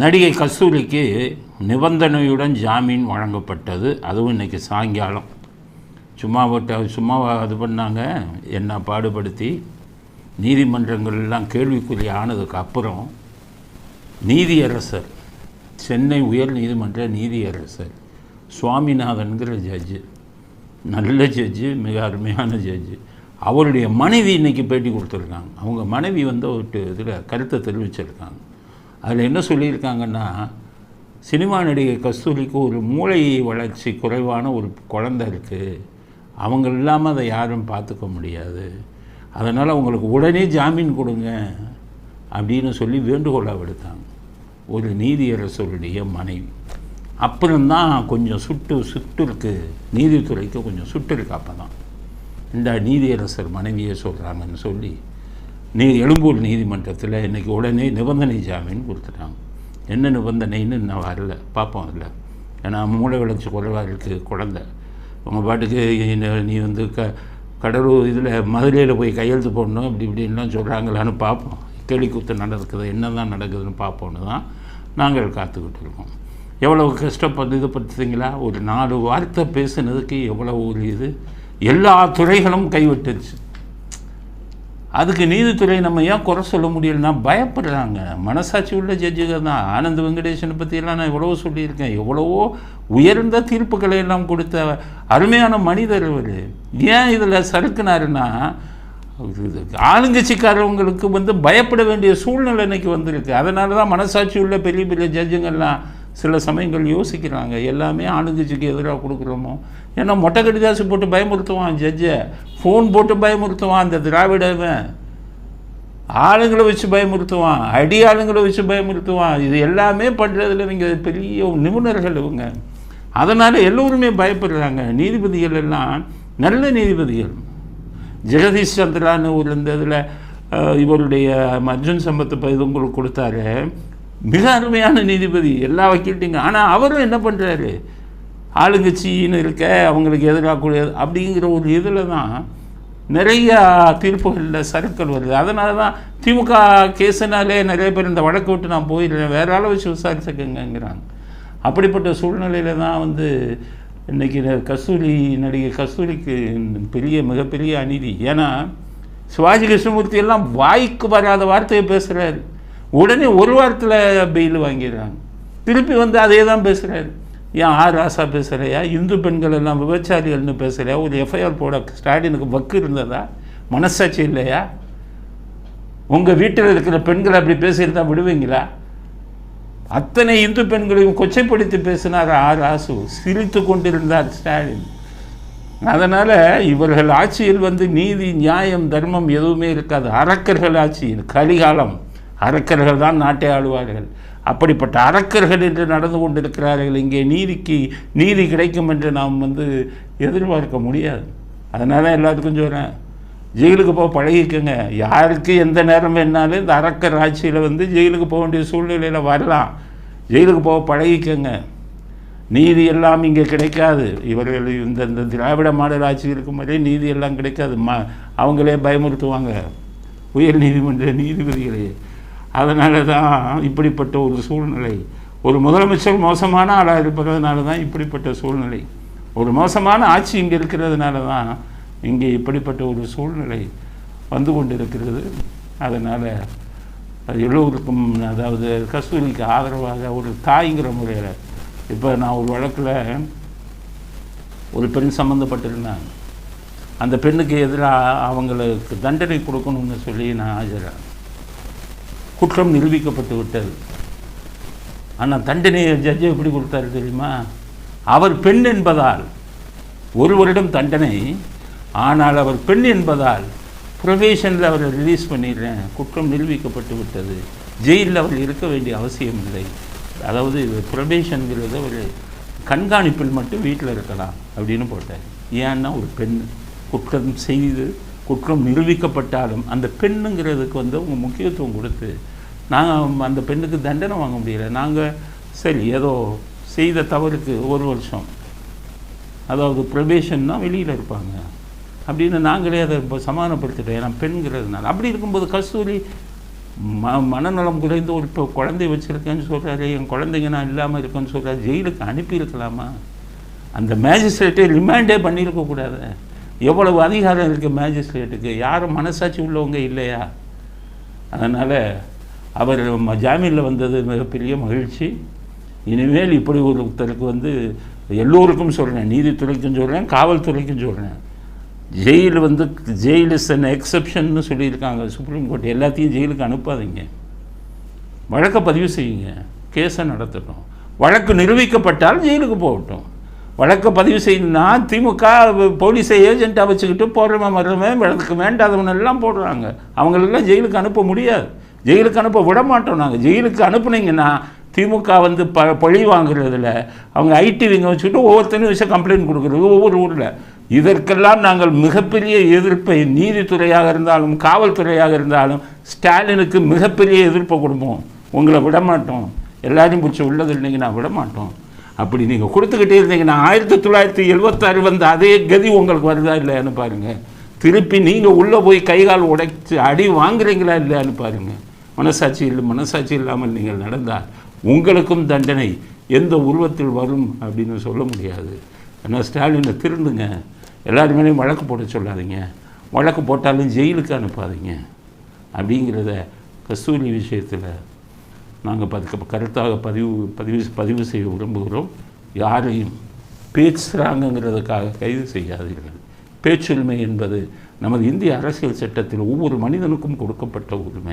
நடிகை கஸ்தூரிக்கு நிபந்தனையுடன் ஜாமீன் வழங்கப்பட்டது. அதுவும் இன்றைக்கி சாயங்காலம். சும்மா விட்ட சும்மா இது பண்ணாங்க. என்ன பாடுபடுத்தி நீதிமன்றங்கள் எல்லாம் கேள்விக்குறி ஆனதுக்கு அப்புறம் நீதியரசர் சென்னை உயர் நீதிமன்ற நீதியரசர் சுவாமிநாதன்கிற ஜட்ஜு நல்ல ஜட்ஜு மிக அருமையான ஜட்ஜு அவருடைய மனைவி இன்றைக்கி பேட்டி கொடுத்துருக்காங்க. அவங்க மனைவி வந்து ஒரு இதில் கருத்தை தெரிவிச்சிருக்காங்க. அதில் என்ன சொல்லியிருக்காங்கன்னா சினிமா நடிகை கஸ்தூரிக்கு ஒரு மூளை வளர்ச்சி குறைவான ஒரு குழந்தை இருக்குது அவங்க இல்லாமல் அதை யாரும் பார்த்துக்க முடியாது. அதனால் அவங்களுக்கு உடனே ஜாமீன் கொடுங்க அப்படின்னு சொல்லி வேண்டுகோளாக விடுத்தாங்க. ஒரு நீதியரசருடைய மனைவி. அப்புறம்தான் கொஞ்சம் சுட்டு சுட்டு இருக்கு. நீதித்துறைக்கு கொஞ்சம் சுட்டு இருக்கு அப்போ தான் இந்த நீதியரசர் மனைவியே சொல்கிறாங்கன்னு சொல்லி நீ எழும்பூர் நீதிமன்றத்தில் இன்றைக்கி உடனே நிபந்தனை ஜாமீன் கொடுத்துட்டாங்க. என்ன நிபந்தனைன்னு இன்னும் வரல. பார்ப்போம் அதில். ஏன்னா மூளை வளர்ச்சி குறைவாக இருக்குது குழந்த. உங்கள் பாட்டுக்கு நீ- நீ வந்து க கடலூர் இதில் மதுரையில் போய் கையெழுத்து போடணும் இப்படி இப்படின்லாம் சொல்கிறாங்களான்னு பார்ப்போம். கேலி நடக்குது என்ன தான் நடக்குதுன்னு பார்ப்போன்னு தான் நாங்கள் காத்துக்கிட்டு இருக்கோம். எவ்வளவு கஷ்டப்பட்டு இது படுத்துங்களா ஒரு நாலு வார்த்தை பேசுனதுக்கு எவ்வளோ ஒரு இது? எல்லா துறைகளும் கைவிட்டுச்சு அதுக்கு நீதித்துறை நம்ம ஏன் குறை சொல்ல முடியலன்னா பயப்படுறாங்க. மனசாட்சி உள்ள ஜட்ஜுகள் தான். ஆனந்த் வெங்கடேசனை பற்றியெல்லாம் நான் எவ்வளவோ சொல்லியிருக்கேன். எவ்வளவோ உயர்ந்த தீர்ப்புகளை எல்லாம் கொடுத்த அருமையான மனிதர் அவர் ஏன் இதில் சறுக்குனாருன்னா ஆளுங்கட்சிக்காரவங்களுக்கு வந்து பயப்பட வேண்டிய சூழ்நிலை இன்னைக்கு வந்திருக்கு. அதனால தான் மனசாட்சி உள்ள பெரிய பெரிய ஜட்ஜுங்கள்லாம் சில சமயங்கள் யோசிக்கிறாங்க. எல்லாமே ஆளுங்கட்சிக்கு எதிராக கொடுக்குறோமோ ஏன்னா மொட்டை கடிதாசு போட்டு பயமுறுத்துவான் ஜட்ஜை. ஃபோன் போட்டு பயமுறுத்துவான் அந்த திராவிடவன். ஆளுங்களை வச்சு பயமுறுத்துவான் அடி ஆளுங்களை வச்சு பயமுறுத்துவான். இது எல்லாமே பண்ணுறதுல இவங்க பெரிய நிபுணர்கள் இவங்க. அதனால் எல்லோருமே பயப்படுறாங்க. நீதிபதிகள் எல்லாம் நல்ல நீதிபதிகள். ஜெகதீஷ் சந்திரான்னு ஒரு இந்த இதில் இவருடைய அர்ஜுன் சம்பத்து ப- இது உங்களுக்கு கொடுத்தாரு. மிக அருமையான நீதிபதி எல்லா வக்கீல்ட்டிங்க ஆனால் அவரும் என்ன பண்ணுறாரு ஆளுங்கட்சின்னு இருக்க அவங்களுக்கு எதிராக அப்படிங்கிற ஒரு இதில் தான் நிறைய தீர்ப்புகளில் சருக்கள் வருது. அதனால தான் திமுக கேஸுனாலே நிறைய பேர் இந்த வழக்கு விட்டு நான் போயிடுறேன் வேற ஆளை வச்சு விசாரிச்சுக்கங்கிறாங்க அப்படிப்பட்ட சூழ்நிலையில் தான் வந்து இன்றைக்கி கஸ்தூரி நடிகை கஸ்தூரிக்கு பெரிய மிகப்பெரிய அநீதி. ஏன்னா சிவாஜி கிருஷ்ணமூர்த்தி எல்லாம் வாய்க்கு வராத வார்த்தையை பேசுகிறாரு உடனே ஒரு வாரத்தில் பெயில் வாங்கிடுறாங்க. திருப்பி வந்து அதே தான் பேசுகிறாரு ஏன் ஆர் ராசா பேசுகிறையா இந்து பெண்கள் எல்லாம் விபச்சாரிகள்னு பேசுகிறையா ஒரு எஃப்ஐஆர் போட ஸ்டாலினுக்கு வக்கு இருந்ததா? மனசாட்சி இல்லையா? உங்கள் வீட்டில் இருக்கிற பெண்கள் அப்படி பேசியிருந்தா விடுவீங்களா? அத்தனை இந்து பெண்களையும் கொச்சைப்படுத்தி பேசினார் ஆர் ராசு. சிரித்து கொண்டிருந்தார் ஸ்டாலின். அதனால் இவர்கள் ஆட்சியில் வந்து நீதி நியாயம் தர்மம் எதுவுமே இருக்காது. அரக்கர்கள் ஆட்சியில் கலிகாலம். அரக்கர்கள் தான் நாட்டை ஆளுவார்கள். அப்படிப்பட்ட அரக்கர்கள் என்று நடந்து கொண்டிருக்கிறார்கள். இங்கே நீதிக்கு நீதி கிடைக்கும் என்று நாம் வந்து எதிர்பார்க்க முடியாது. அதனால எல்லாத்துக்கும் சொல்கிறேன் ஜெயிலுக்கு போக பழகிக்கோங்க. யாருக்கு எந்த நேரம் வேணாலும் இந்த அரக்கர் ஆட்சியில் வந்து ஜெயிலுக்கு போக வேண்டிய சூழ்நிலையில் வரலாம். ஜெயிலுக்கு போக பழகிக்கோங்க. நீதி எல்லாம் இங்கே கிடைக்காது. இவர்கள் இந்த இந்த திராவிட மாடல் ஆட்சி இருக்கும் வரை நீதி எல்லாம் கிடைக்காது. ம அவங்களே பயமுறுத்துவாங்க. உயர் நீதிமன்ற நீதிபதிகளே. அதனால தான் இப்படிப்பட்ட ஒரு சூழ்நிலை. ஒரு முதலமைச்சர் மோசமான ஆளாக இருப்பதனால தான் இப்படிப்பட்ட சூழ்நிலை. ஒரு மோசமான ஆட்சி இங்கே இருக்கிறதுனால தான் இங்கே இப்படிப்பட்ட ஒரு சூழ்நிலை வந்து கொண்டிருக்கிறது. அதனால் எல்லோருக்கும் அதாவது கஸ்தூரிக்கு ஆதரவாக ஒரு தாய்ங்கிற முறையில் இப்போ நான் ஒரு வழக்கில் ஒரு பெண் சம்மந்தப்பட்டிருந்தாங்க அந்த பெண்ணுக்கு எதிராக அவங்களுக்கு தண்டனை கொடுக்கணும்னு சொல்லி நான் ஆஜராக குற்றம் நிரூபிக்கப்பட்டு விட்டது. ஆனால் தண்டனையை ஜட்ஜு எப்படி கொடுத்தாரு தெரியுமா? அவர் பெண் என்பதால் ஒரு வருடம் தண்டனை ஆனால் அவர் பெண் என்பதால் ப்ரொவேஷனில் அவரை ரிலீஸ் பண்ணிடுறேன். குற்றம் நிரூபிக்கப்பட்டு விட்டது. ஜெயிலில் அவர் இருக்க வேண்டிய அவசியம் இல்லை. அதாவது ப்ரொபேஷனுங்கிறது ஒரு கண்காணிப்பில் மட்டும் வீட்டில் இருக்கலாம் அப்படின்னு போட்டார். ஏன்னா ஒரு பெண் குற்றம் செய்து குற்றம் நிரூபிக்கப்பட்டாலும் அந்த பெண்ணுங்கிறதுக்கு வந்து அவங்க முக்கியத்துவம் கொடுத்து நாங்கள் அந்த பெண்ணுக்கு தண்டனை வாங்க முடியல. நாங்கள் சரி ஏதோ செய்த தவறுக்கு ஒரு வருஷம். அதாவது ப்ரொபேஷன்னா வெளியில் இருப்பாங்க. அப்படின்னு நாங்களே அதை இப்போ சமாதானப்படுத்திட்டோம். ஏன்னா பெண்கிறதுனால. அப்படி இருக்கும்போது கஸ்தூரி ம மனநலம் குறைந்து ஒரு இப்போ குழந்தை வச்சுருக்கேன்னு சொல்கிறாரு என் குழந்தைங்க நான் இல்லாமல் இருக்கேன்னு சொல்கிறாரு ஜெயிலுக்கு அனுப்பியிருக்கலாமா? அந்த மேஜிஸ்ட்ரேட்டே ரிமாண்டே பண்ணியிருக்கக்கூடாது எவ்வளவு அதிகாரம் இருக்குது மேஜிஸ்ட்ரேட்டுக்கு யாரும் மனசாட்சி உள்ளவங்க இல்லையா? அதனால் அவர் ஜாமீனில் வந்தது மிகப்பெரிய மகிழ்ச்சி. இனிமேல் இப்படி ஒருத்தருக்கு வந்து எல்லோருக்கும் சொல்கிறேன் நீதித்துறைக்கும் சொல்கிறேன் காவல்துறைக்கும் சொல்கிறேன் ஜெயில் வந்து ஜெயில் இஸ் அன் எக்ஸப்ஷன்னு சொல்லியிருக்காங்க சுப்ரீம் கோர்ட் எல்லாத்தையும் ஜெயிலுக்கு அனுப்பாதீங்க. வழக்கை பதிவு செய்யுங்க. கேஸை நடத்தட்டும். வழக்கு நிரூபிக்கப்பட்டால் ஜெயிலுக்கு போகட்டும். வழக்கை பதிவு செய்யணும்னா திமுக போலீஸை ஏஜென்ட்டாக வச்சுக்கிட்டு போடுறவன் வர்றவன் வழக்கு வேண்டாதவன் எல்லாம் போடுறாங்க. அவங்களெல்லாம் ஜெயிலுக்கு அனுப்ப முடியாது. ஜெயிலுக்கு அனுப்ப விட மாட்டோம் நாங்கள் ஜெயிலுக்கு அனுப்புனீங்கன்னா திமுக வந்து ப பழி வாங்குறதுல அவங்க ஐடி விங்க வச்சுக்கிட்டு ஒவ்வொருத்தரும் விஷயம் கம்ப்ளைண்ட் கொடுக்குறது ஒவ்வொரு ஊரில். இதற்கெல்லாம் நாங்கள் மிகப்பெரிய எதிர்ப்பை நீதித்துறையாக இருந்தாலும் காவல்துறையாக இருந்தாலும் ஸ்டாலினுக்கு மிகப்பெரிய எதிர்ப்பை கொடுப்போம். உங்களை விட மாட்டோம். எல்லாரையும் பிடிச்சி உள்ளது இல்லைங்கன்னா விட மாட்டோம். அப்படி நீங்கள் கொடுத்துக்கிட்டே இருந்தீங்கன்னா ஆயிரத்தி தொள்ளாயிரத்தி எழுபத்தாறு வந்த அதே கதி உங்களுக்கு வருதா இல்லையான்னு பாருங்கள் திருப்பி நீங்கள் உள்ளே போய் கை கால் அடி வாங்குறீங்களா இல்லையான்னு பாருங்கள் மனசாட்சி இல்லை மனசாட்சி இல்லாமல் நீங்கள் நடந்தால் உங்களுக்கும் தண்டனை. எந்த உருவத்தில் வரும் அப்படின்னு சொல்ல முடியாது. ஆனால் ஸ்டாலினை திருந்துங்க எல்லாருமே வழக்கு போட சொல்லாதீங்க. வழக்கு போட்டாலும் ஜெயிலுக்கு அனுப்பாதீங்க. அப்படிங்கிறத கஸ்தூரி விஷயத்தில் நாங்கள் பதுக்க கருத்தாக பதிவு பதிவு பதிவு செய்ய விரும்புகிறோம். யாரையும் பேசுகிறாங்கங்கிறதுக்காக கைது செய்யாதீர்கள். பேச்சுரிமை என்பது நமது இந்திய அரசியல் சட்டத்தில் ஒவ்வொரு மனிதனுக்கும் கொடுக்கப்பட்ட உரிமை.